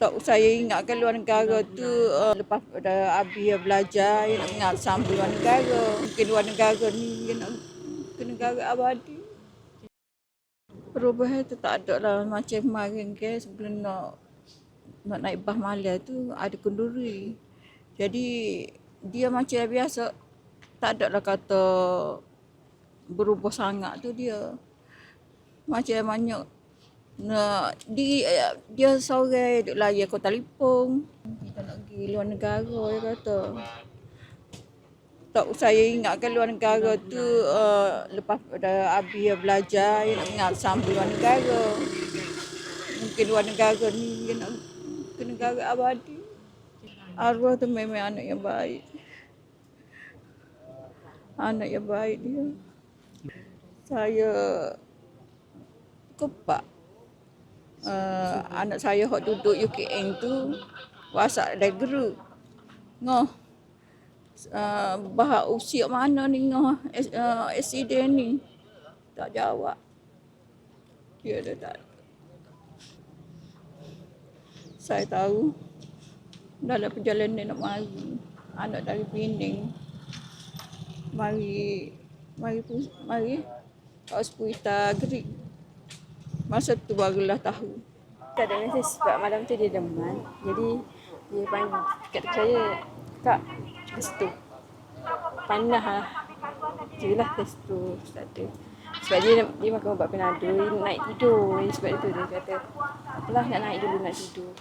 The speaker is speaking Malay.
Tak saya ingatkan luar negara tu uh, lepas pada Abi belajar, dia nak ingat sambil luar negara. Mungkin luar negara ni dia nak ke negara abadi. Perubahan tu tak ada lah macam kemarin ke sebelum nak nak naik bah malam tu ada kenduri. Jadi dia macam biasa tak ada lah kata berubah sangat tu dia. Macam banyak nak di dia sore duk layan kau telefon. Kita nak pergi luar negara dia kata. Tak saya ingatkan luar negara tu uh, lepas pada Abi belajar dia nak ingat sambil luar negara. Mungkin luar negara ni dia nak ke negara abadi. Arwah tu memang anak yang baik. Anak yang baik dia. Saya kepak uh, anak saya hok duduk UKM tu WhatsApp dari group. Ngoh. Uh, bahak usia mana ni ngoh uh, accident ni. Tak jawab. Dia dah tak. Saya tahu dalam perjalanan nak mari anak dari Pening mari mari mari hospital gerik masa tu barulah tahu Tak ada mesej sebab malam tu dia demam. Jadi dia panggil kat saya, Kak, ke situ. Panah lah. Jelah ke situ. Tak ada. Sebab dia, dia makan ubat penado, dia naik tidur. Sebab itu dia kata, apalah nak naik dulu nak tidur.